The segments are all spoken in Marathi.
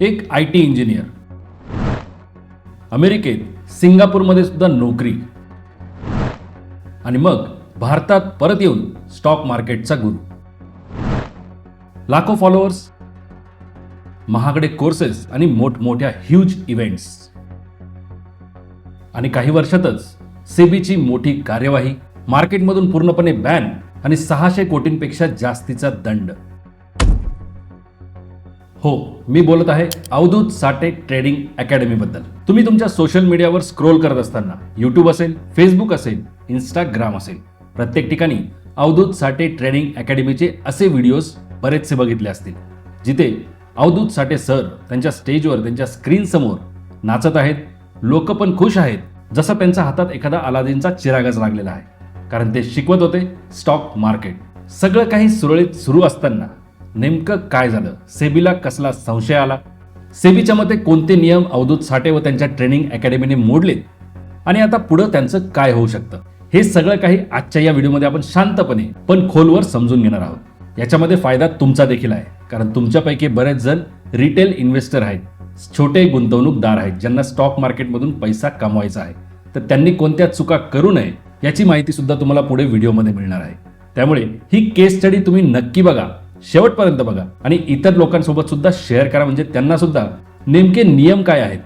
एक आय टी इंजिनियर. अमेरिकेत सिंगापूरमध्ये सुद्धा नोकरी. आणि मग भारतात परत येऊन स्टॉक मार्केटचा गुरु. लाखो फॉलोअर्स महागडे कोर्सेस आणि मोठमोठ्या ह्यूज इव्हेंट्स आणि काही वर्षातच सेबीची मोठी कार्यवाही मार्केटमधून पूर्णपणे बॅन आणि सहाशे कोटींपेक्षा जास्तीचा दंड. हो मी बोलत आहे अवधूत साठे ट्रेडिंग अकॅडमीबद्दल. तुम्ही तुमच्या सोशल मीडियावर स्क्रोल करत असताना यूट्यूब असेल फेसबुक असेल इंस्टाग्राम असेल प्रत्येक ठिकाणी अवधूत साठे ट्रेडिंग अकॅडमीचे असे व्हिडिओज बरेचसे बघितले असतील जिथे अवधूत साठे सर त्यांच्या स्टेजवर त्यांच्या स्क्रीनसमोर नाचत आहेत लोक पण खुश आहेत जसं त्यांच्या हातात एखादा अलादीनचा चिरागच लागलेला आहे. कारण ते शिकवत होते स्टॉक मार्केट. सगळं काही सुरळीत सुरू असताना नेमकं काय झालं? सेबीला कसला संशय आला? सेबीच्या मते कोणते नियम अवधूत साठे व त्यांच्या ट्रेनिंग अकॅडमीने मोडलेत? आणि आता पुढं त्यांचं काय होऊ शकतं? हे सगळं काही आजच्या या व्हिडिओमध्ये आपण शांतपणे पण खोलवर समजून घेणार आहोत. याच्यामध्ये फायदा तुमचा देखील आहे कारण तुमच्यापैकी बरेच जण रिटेल इन्व्हेस्टर आहेत छोटे गुंतवणूकदार आहेत ज्यांना स्टॉक मार्केटमधून पैसा कमवायचा आहे. तर त्यांनी कोणत्या चुका करू नये याची माहिती सुद्धा तुम्हाला पुढे व्हिडिओमध्ये मिळणार आहे. त्यामुळे ही केस स्टडी तुम्ही नक्की बघा. शेवटपर्यंत बघा. आणि इतर लोकांसोबत सुद्धा शेअर करा. म्हणजे त्यांना सुद्धा नेमके नियम काय आहेत?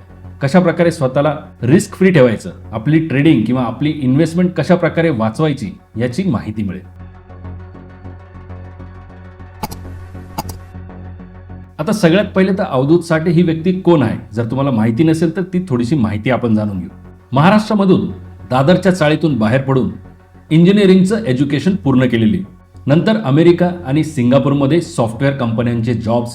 कशा प्रकारे स्वतःला रिस्क फ्री ठेवायचं? आपली ट्रेडिंग किंवा आपली इन्व्हेस्टमेंट कशा प्रकारे वाचवायची याची माहिती मिळेल. आता सगळ्यात पहिले तर अवधूत साठे ही व्यक्ती कोण आहे? जर तुम्हाला माहिती नसेल तर ती थोडीशी माहिती आपण जाणून घेऊ. महाराष्ट्रामधून दादरच्या चाळीतून बाहेर पडून इंजिनिअरिंगचं एज्युकेशन पूर्ण केलेली. नंतर अमेरिका आणि सिंगापूरमध्ये सॉफ्टवेअर कंपन्यांचे जॉब्स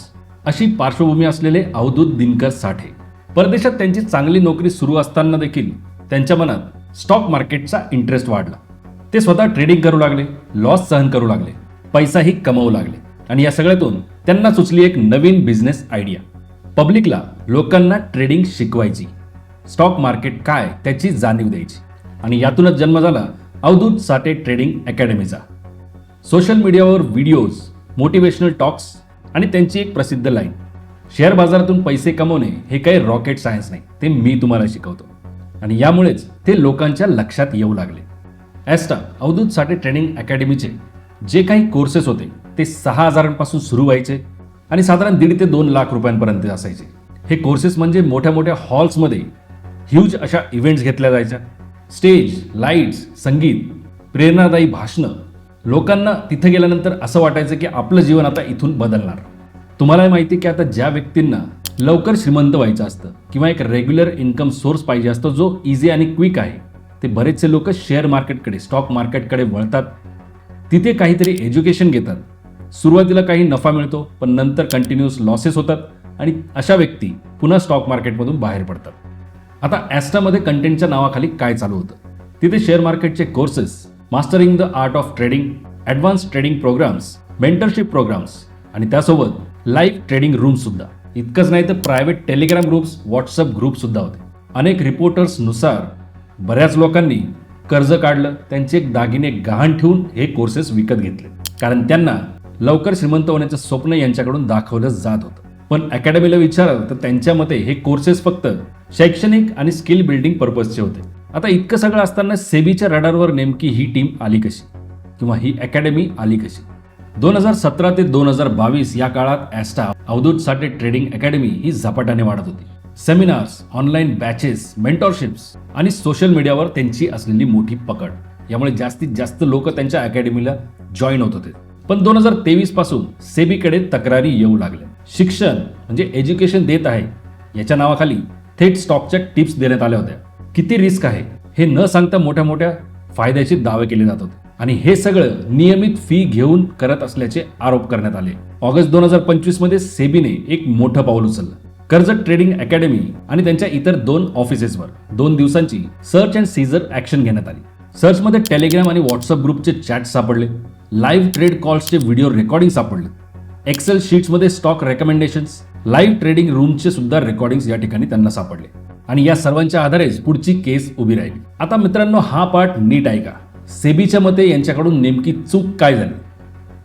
अशी पार्श्वभूमी असलेले अवधूत दिनकर साठे. परदेशात त्यांची चांगली नोकरी सुरू असताना देखील त्यांच्या मनात स्टॉक मार्केटचा इंटरेस्ट वाढला. ते स्वतः ट्रेडिंग करू लागले लॉस सहन करू लागले पैसाही कमवू लागले आणि या सगळ्यातून त्यांना सुचली एक नवीन बिझनेस आयडिया पब्लिकला लोकांना ट्रेडिंग शिकवायची. स्टॉक मार्केट काय त्याची जाणीव द्यायची. आणि यातूनच जन्म झाला अवधूत साठे ट्रेडिंग अकॅडमीचा सोशल मीडियावर व्हिडिओज मोटिवेशनल टॉक्स आणि त्यांची एक प्रसिद्ध लाईन. शेअर बाजारातून पैसे कमवणे हे काही रॉकेट सायन्स नाही ते मी तुम्हाला शिकवतो. आणि यामुळेच ते लोकांच्या लक्षात येऊ लागले. ॲस्टा अवधूत साठे ट्रेनिंग अकॅडमीचे जे काही कोर्सेस होते ते सहा हजारांपासून सुरू व्हायचे आणि साधारण दीड ते दोन लाख रुपयांपर्यंत असायचे. हे कोर्सेस म्हणजे मोठ्या मोठ्या हॉल्समध्ये ह्यूज अशा इव्हेंट्स घेतल्या जायच्या. स्टेज लाईट्स संगीत प्रेरणादायी भाषणं लोकांना तिथे गेल्यानंतर असं वाटायचं की आपलं जीवन आता इथून बदलणार. तुम्हाला माहिती आहे की आता ज्या व्यक्तींना लवकर श्रीमंत व्हायचं असतं किंवा एक रेग्युलर इन्कम सोर्स पाहिजे असतो जो इझी आणि क्विक आहे ते बरेचसे लोक शेअर मार्केटकडे स्टॉक मार्केटकडे वळतात. तिथे काहीतरी एज्युकेशन घेतात. सुरुवातीला काही नफा मिळतो पण नंतर कंटिन्युअस लॉसेस होतात आणि अशा व्यक्ती पुन्हा स्टॉक मार्केटमधून बाहेर पडतात. आता ॲस्टामध्ये कंटेंटच्या नावाखाली काय चालू होतं? तिथे शेअर मार्केटचे courses mastering the art of trading advance trading programs mentorship programs आणि त्यासोबत लाईव्ह ट्रेडिंग रूम्स सुद्धा. इतकंच नाही तर private Telegram groups WhatsApp group सुद्धा होते. अनेक रिपोर्टर्सनुसार बऱ्याच लोकांनी कर्ज काढलं त्यांचे दागिने गहाण ठेवून हे कोर्सेस विकत घेतले. कारण त्यांना लवकर श्रीमंत होण्याचं स्वप्न यांच्याकडून दाखवलं जात होतं. पण अकॅडमीला विचारलं तर त्यांच्या मते हे कोर्सेस फक्त शैक्षणिक आणि स्किल बिल्डिंग पर्पजचे होते. आता इतकं सगळं असताना सेबीच्या रडारवर नेमकी ही टीम आली कशी? किंवा ही अकॅडमी आली कशी? दोन हजार सतरा ते दोन हजार बावीस या काळात Asta Avadhoot Sathe trading academy ही झपाट्याने वाढत होती. सेमिनार्स ऑनलाईन बॅचेस मेंटॉरशिप्स आणि सोशल मीडियावर त्यांची असलेली मोठी पकड. यामुळे जास्तीत जास्त लोक त्यांच्या अकॅडमीला जॉईन होत होते. पण दोन हजार तेवीसपासून सेबीकडे तक्रारी येऊ लागल्या. शिक्षण म्हणजे एज्युकेशन देत आहे याच्या नावाखाली थेट स्टॉकच्या टिप्स देण्यात आल्या होत्या. किती रिस्क आहे हे न सांगता मोठ्या मोठ्या फायद्याचे दावे केले जात होते आणि हे सगळं नियमित फी घेऊन करत असल्याचे आरोप करण्यात आले. ऑगस्ट दोन हजार पंचवीसमध्ये सेबीने एक मोठं पाऊल उचललं. कर्ज ट्रेडिंग अकॅडमी आणि त्यांच्या इतर दोन ऑफिसेसवर दोन दिवसांची सर्च अँड सीझर ऍक्शन घेण्यात आली. सर्चमध्ये टेलिग्राम आणि व्हॉट्सअप ग्रुपचे चॅट सापडले. लाईव्ह ट्रेड कॉल्सचे व्हिडिओ रेकॉर्डिंग सापडले. एक्सेल शीट्समध्ये स्टॉक रेकमेंडेशन्स लाईव्ह ट्रेडिंग रूमचे सुद्धा रेकॉर्डिंग्स या ठिकाणी त्यांना सापडले. आणि या सर्वांच्या आधारेच पुढची केस उभी राहील. आता मित्रांनो हा पार्ट नीट ऐका. सेबीच्या मते यांच्याकडून नेमकी चूक काय झाली?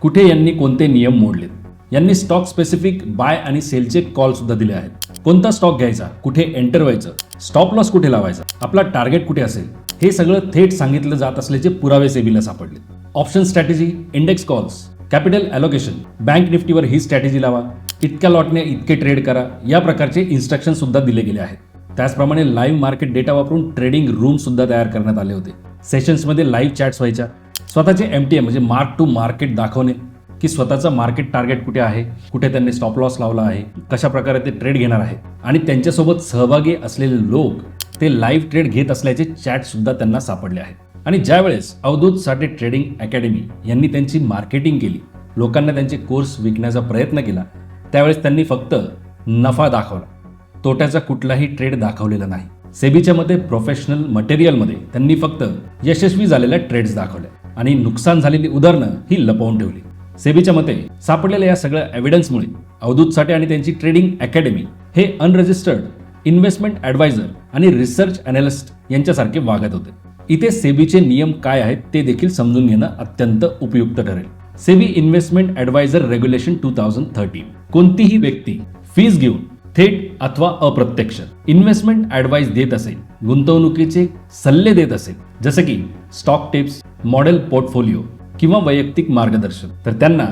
कुठे यांनी कोणते नियम मोडलेत? यांनी स्टॉक स्पेसिफिक बाय आणि सेलचे कॉल सुद्धा दिले आहेत. कोणता स्टॉक घ्यायचा? कुठे एंटर व्हायचं? स्टॉप लॉस कुठे लावायचा? आपला टार्गेट कुठे असेल? हे सगळं थेट सांगितलं जात असल्याचे पुरावे सेबीला सापडले. Option strategy index calls capital allocation bank निफ्टीवर ही स्ट्रॅटेजी लावा. इतक्या लॉटने इतके ट्रेड करा. या प्रकारचे इन्स्ट्रक्शन सुद्धा दिले गेले आहेत. त्याचप्रमाणे लाईव्ह मार्केट डेटा वापरून ट्रेडिंग रूम सुद्धा तयार करण्यात आले होते. सेशन्समध्ये लाईव्ह चॅट्स व्हायच्या. स्वतःचे एम टी एम म्हणजे मार्क टू मार्केट दाखवणे की स्वतःचं मार्केट टार्गेट कुठे आहे कुठे त्यांनी स्टॉप लॉस लावला आहे कशा प्रकारे ते ट्रेड घेणार आहे. आणि त्यांच्यासोबत सहभागी असलेले लोक ते लाईव्ह ट्रेड घेत असल्याचे चॅट सुद्धा त्यांना सापडले आहेत. आणि ज्यावेळेस अवधूत साठे ट्रेडिंग अकॅडमी यांनी त्यांची मार्केटिंग केली लोकांना त्यांचे कोर्स विकण्याचा प्रयत्न केला त्यावेळेस त्यांनी फक्त नफा दाखवला. तोट्याचा कुठलाही ट्रेड दाखवलेला नाही. सेबीच्या मते प्रोफेशनल मटेरियलमध्ये त्यांनी फक्त यशस्वी झालेल्या ट्रेड्स दाखवल्या आणि नुकसान झालेली उदाहरणं ही लपवून ठेवली. सेबीच्या मते सापडलेल्या या सगळ्या एव्हिडन्समुळे अवधूत साठे आणि त्यांची ट्रेडिंग अकॅडमी हे अनरजिस्टर्ड इन्व्हेस्टमेंट ॲडवायझर आणि रिसर्च अनालिस्ट यांच्यासारखे वागत होते. इथे सेबीचे नियम काय आहेत ते देखील समजून घेणं अत्यंत उपयुक्त ठरेल. SEBI investment adviser regulation two thousand thirteen कोणतीही व्यक्ती फीज घेऊन थेट अथवा अप्रत्यक्ष. इन्व्हेस्टमेंट ॲडवाईस देत असेल गुंतवणुकीचे सल्ले देत असेल जसं की स्टॉक टिप्स मॉडेल पोर्टफोलिओ किंवा वैयक्तिक मार्गदर्शन तर त्यांना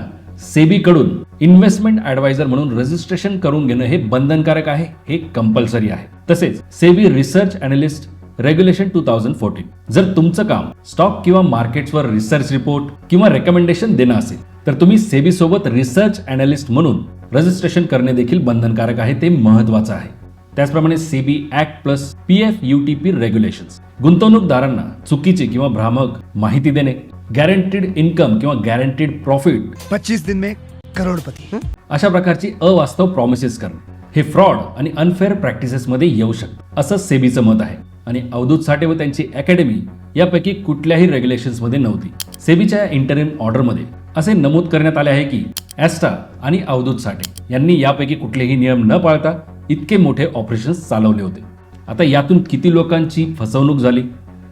सेबीकडून इन्व्हेस्टमेंट ॲडवायझर म्हणून रजिस्ट्रेशन करून घेणं हे बंधनकारक आहे हे कंपल्सरी आहे. तसेच SEBI research analyst regulation two thousand fourteen. जर तुमचं काम स्टॉक किंवा मार्केट्सवर रिसर्च रिपोर्ट किंवा रेकमेंडेशन देणं असेल तर तुम्ही सेबी सोबत रिसर्च अनालिस्ट म्हणून रजिस्ट्रेशन करणे देखील बंधनकारक आहे ते महत्वाचं आहे. त्याचप्रमाणे SEBI act plus P F U T P regulations. गुंतवणूकदारांना चुकीची किंवा भ्रामक माहिती देणे गॅरंटीड इन्कम किंवा गॅरंटीड प्रॉफिट 25 दिन में करोड़पति? अशा प्रकारची अवास्तव प्रॉमिसेस करणे. हे फ्रॉड आणि अनफेअर प्रॅक्टिसेसमध्ये येऊ शकतं. असं सेबीचं मत आहे. आणि अवधूत साठे व त्यांची अकॅडमी यापैकी कुठल्याही रेग्युलेशन्समध्ये नव्हती. सेबीच्या इंटरिम ऑर्डरमध्ये असे नमूद करण्यात आले आहे की ॲस्टा आणि अवधूत साठे यांनी यापैकी कुठलेही नियम न पाळता इतके मोठे ऑपरेशन्स चालवले होते. आता यातून किती लोकांची फसवणूक झाली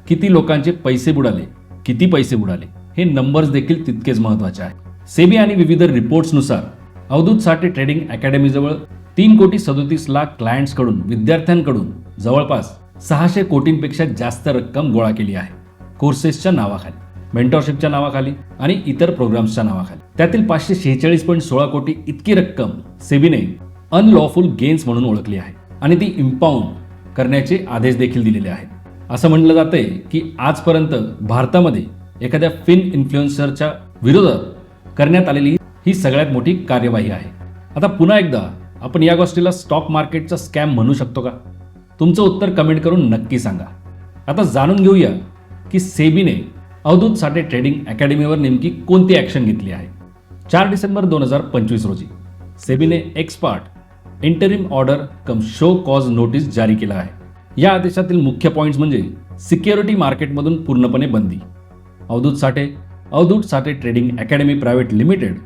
किती लोकांचे पैसे बुडाले किती पैसे बुडाले हे नंबर्स देखील तितकेच महत्त्वाचे आहे सेबी आणि विविध रिपोर्ट्सनुसार अवधूत साठे ट्रेडिंग अकॅडमीजवळ तीन कोटी सदोतीस लाख क्लायंट्सकडून विद्यार्थ्यांकडून जवळपास सहाशे कोटींपेक्षा जास्त रक्कम गोळा केली आहे. कोर्सेसच्या नावाखाली. मेंटॉरशिपच्या नावाखाली आणि इतर प्रोग्राम्सच्या नावाखाली. त्यातील पाचशे शेहेचाळीस पॉईंट सोळा कोटी इतकी रक्कम सेबीने अनलॉफुल गेन्स म्हणून ओळखली आहे आणि ती इम्पाऊंड करण्याचे आदेश देखील दिलेले आहेत. असं म्हटलं जातंय की आजपर्यंत भारतामध्ये एखाद्या फिन इन्फ्लुएन्सरच्या विरोधात करण्यात आलेली ही सगळ्यात मोठी कार्यवाही आहे. आता पुन्हा एकदा आपण या गोष्टीला स्टॉक मार्केटचा स्कॅम म्हणू शकतो का? तुमचं उत्तर कमेंट करून नक्की सांगा. आता जाणून घेऊया की सेबीने अवधूत साठे ट्रेडिंग अकॅडमीवर नेमकी कोणती ॲक्शन घेतली आहे? चार डिसेंबर दोन हजार पंचवीस रोजी सेबीने ex parte interim order cum show cause notice जारी केला आहे. या आदेशातील मुख्य पॉईंट्स म्हणजे सिक्युरिटी मार्केटमधून पूर्णपणे बंदी. Avadhut Sathe Avadhut Sathe trading academy private limited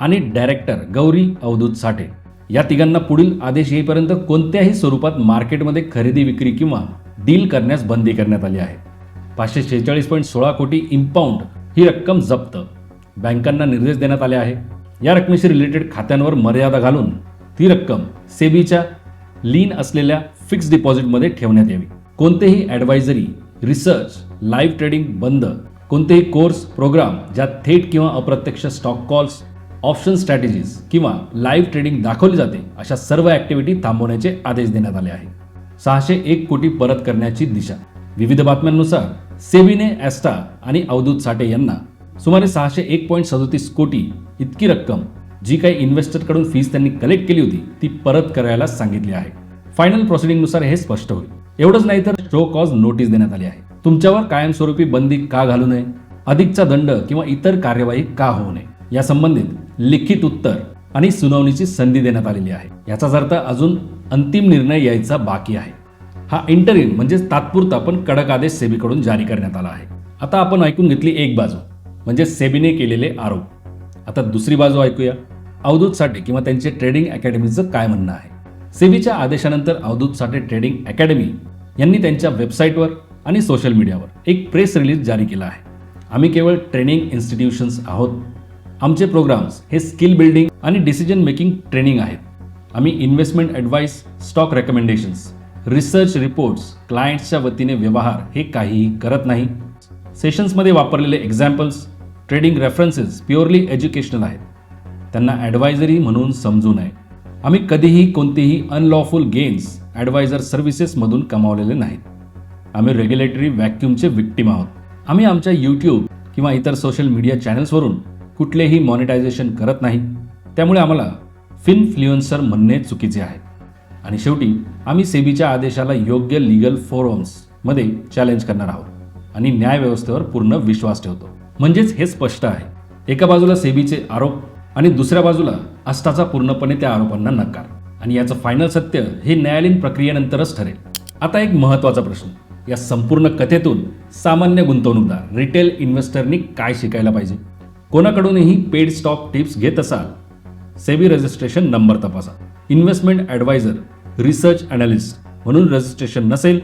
आणि डायरेक्टर गौरी अवधूत साठे या तिघांना पुढील आदेश येईपर्यंत कोणत्याही स्वरूपात मार्केटमध्ये खरेदी विक्री किंवा डील करण्यास बंदी करण्यात आली आहे. पाचशे शेहेचाळीस पॉईंट सोळा कोटी इम्पाऊंड ही रक्कम जप्त. बँकांना निर्देश देण्यात आले आहे. या रकमेशी रिलेटेड खात्यांवर मर्यादा घालून ती रक्कम सेबीच्या लीन असलेल्या फिक्स डिपॉझिटमध्ये ठेवण्यात यावी. कोणतेही ॲडवायझरी रिसर्च लाईव्ह ट्रेडिंग बंद कोणतेही कोर्स प्रोग्राम ज्यात थेट किंवा अप्रत्यक्ष स्टॉक कॉल्स ऑप्शन स्ट्रॅटेजीज किंवा लाईव्ह ट्रेडिंग दाखवली जाते अशा सर्व ॲक्टिव्हिटी थांबवण्याचे आदेश देण्यात आले आहे. सहाशे एक कोटी परत करण्याची दिशा. विविध बातम्यांनुसार सेबीने ॲस्टा आणि अवधूत साठे यांना सुमारे सहाशे एक पॉईंट सदोतीस कोटी इतकी रक्कम जी काही इन्व्हेस्टरकडून फीस त्यांनी कलेक्ट केली होती ती परत करायला सांगितली आहे. फायनल प्रोसिडिंगनुसार हे स्पष्ट होईल. एवढंच नाही तर शो कॉज नोटीस देण्यात आली आहे. तुमच्यावर कायमस्वरूपी बंदी का घालू नये? अधिकचा दंड किंवा इतर कार्यवाही का होऊ नये? या संबंधित लिखित उत्तर आणि सुनावणीची संधी देण्यात आलेली आहे. याचाच अर्थ अजून अंतिम निर्णय यायचा बाकी आहे. हा इंटरिम म्हणजे तात्पुरता पण कडक आदेश सेबीकडून जारी करण्यात आला आहे. आता आपण ऐकून घेतली एक बाजू म्हणजे सेबीने केलेले आरोप. आता दुसरी बाजू ऐकूया. अवधूत साठे किंवा त्यांचे ट्रेडिंग अकॅडमीचं काय म्हणणं आहे? सेबीच्या आदेशानंतर अवधूत साठे ट्रेडिंग अकॅडमी यांनी त्यांच्या वेबसाईटवर आणि सोशल मीडियावर एक प्रेस रिलीज जारी केला आहे. आम्ही केवळ ट्रेनिंग इन्स्टिट्यूशन्स आहोत. आमचे प्रोग्राम्स हे स्किल बिल्डिंग आणि डिसिजन मेकिंग ट्रेनिंग आहेत. आम्ही investment advice stock recommendations research reports क्लायंट्सच्या वतीने व्यवहार हे काहीही करत नाही. सेशन्समध्ये वापरलेले examples trading references purely educational आहेत. त्यांना ॲडवायझरी म्हणून समजू नये. आम्ही कधीही कोणतेही अनलॉफुल गेन्स ॲडवायझर सर्व्हिसेसमधून कमावलेले नाहीत. आम्ही रेग्युलेटरी व्हॅक्यूमचे विक्टीम आहोत. आम्ही आमच्या यूट्यूब किंवा इतर सोशल मीडिया चॅनल्सवरून कुठलेही मॉनिटायझेशन करत नाही. त्यामुळे आम्हाला फिनफ्लुएन्सर म्हणणे चुकीचे आहे. आणि शेवटी आम्ही सेबीच्या आदेशाला योग्य लिगल फोरम्समध्ये चॅलेंज करणार आहोत आणि न्यायव्यवस्थेवर पूर्ण विश्वास ठेवतो. म्हणजेच हे स्पष्ट आहे. एका बाजूला सेबीचे आरोप आणि दुसऱ्या बाजूला आस्थाचा पूर्णपणे त्या आरोपांना नकार. आणि याचं फायनल सत्य हे न्यायालयीन प्रक्रियेनंतरच ठरेल. आता एक महत्त्वाचा प्रश्न. या संपूर्ण कथेतून सामान्य गुंतवणूकदार रिटेल इन्व्हेस्टरनी काय शिकायला पाहिजे? कोणाकडूनही पेड स्टॉक टिप्स घेत असाल सेबी रजिस्ट्रेशन नंबर तपासा. इन्व्हेस्टमेंट ॲडवायझर रिसर्च अनालिस्ट म्हणून रजिस्ट्रेशन नसेल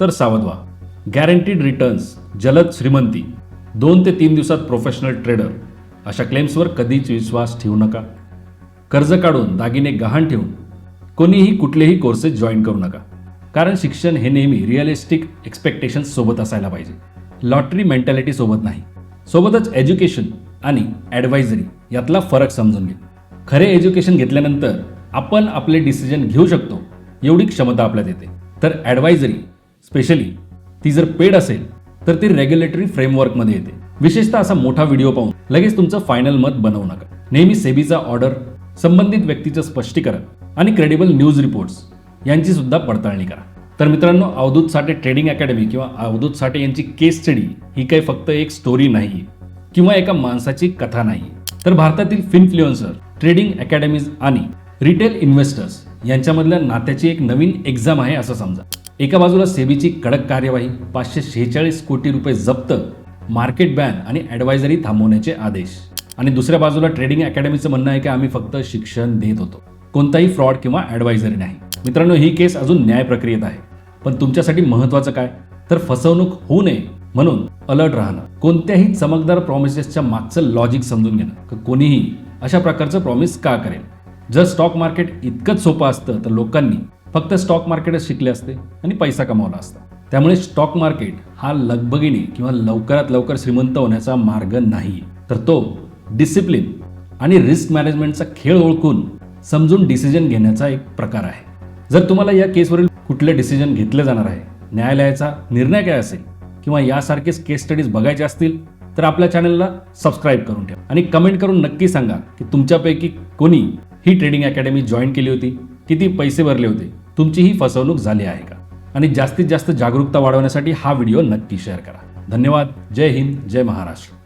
तर सावध व्हा. गॅरंटीड रिटर्न्स जलद श्रीमंती. दोन ते तीन दिवसात प्रोफेशनल ट्रेडर अशा क्लेम्सवर कधीच विश्वास ठेवू नका. कर्ज काढून दागिने गहाण ठेवून कोणीही कुठलेही कोर्सेस जॉईन करू नका. कारण शिक्षण हे नेहमी रिअलिस्टिक एक्सपेक्टेशन्स सोबत असायला पाहिजे. लॉटरी मेंटॅलिटी सोबत नाही. सोबतच एज्युकेशन आणि ॲडवायझरी यातला फरक समजून घे खरे एज्युकेशन घेतल्यानंतर आपण आपले डिसिजन घेऊ शकतो. एवढी क्षमता आपल्यात येते. तर ॲडवायझरी स्पेशली ती जर पेड असेल तर ती रेग्युलेटरी फ्रेमवर्कमध्ये येते. विशेषतः असा मोठा व्हिडिओ पाहून लगेच तुमचं फायनल मत बनवू नका. नेहमी सेबीचा ऑर्डर संबंधित व्यक्तीचं स्पष्टीकरण आणि क्रेडिबल न्यूज रिपोर्ट्स यांची सुद्धा पडताळणी करा. तर मित्रांनो अवधूत साठे ट्रेडिंग अकॅडमी किंवा अवधूत साठे यांची केस स्टडी ही काही फक्त एक स्टोरी नाही किंवा एका माणसाची कथा नाही. तर भारतातील फिनफ्लुएन्सर ट्रेडिंग अकॅडमीज आणि रिटेल इन्व्हेस्टर्स यांच्यामधल्या नात्याची एक नवीन एक्झाम आहे असं समजा. एका बाजूला सेबीची कडक कार्यवाही पाचशे शेहेचाळीस कोटी रुपये जप्त मार्केट बॅन आणि ॲडवायझरी थांबवण्याचे आदेश. आणि दुसऱ्या बाजूला ट्रेडिंग अकॅडमीचं म्हणणं आहे की आम्ही फक्त शिक्षण देत होतो. कोणताही फ्रॉड किंवा ॲडवायझरी नाही. मित्रांनो ही केस अजून न्याय प्रक्रियेत आहे. पण तुमच्यासाठी महत्त्वाचं काय? तर फसवणूक होऊ नये म्हणून अलर्ट राहणं. कोणत्याही चमकदार प्रॉमिसेसच्या मागचं लॉजिक समजून घेणं. कोणीही अशा प्रकारचं प्रॉमिस का करेल? जर स्टॉक मार्केट इतकंच सोपं असतं तर लोकांनी फक्त स्टॉक मार्केटच शिकले असते आणि पैसा कमावला असता. त्यामुळे स्टॉक मार्केट हा लगबगीने किंवा लवकरात लवकर श्रीमंत होण्याचा मार्ग नाही. तर तो डिसिप्लिन आणि रिस्क मॅनेजमेंटचा खेळ ओळखून समजून डिसिजन घेण्याचा एक प्रकार आहे. जर तुम्हाला या केसवरील कुठले डिसिजन घेतले जाणार आहे न्यायालयाचा निर्णय काय असेल किंवा यासारखेच केस स्टडीज बघायचे असतील तर आपल्या चॅनलला सबस्क्राईब करून ठेवा. आणि कमेंट करून नक्की सांगा की तुमच्यापैकी कोणी ही ट्रेडिंग अकॅडमी जॉईन केली होती. किती पैसे भरले होते. तुमची ही फसवणूक झाली आहे का? आणि जास्तीत जास्त जागरूकता वाढवण्यासाठी हा व्हिडिओ नक्की शेअर करा. धन्यवाद. जय हिंद. जय महाराष्ट्र.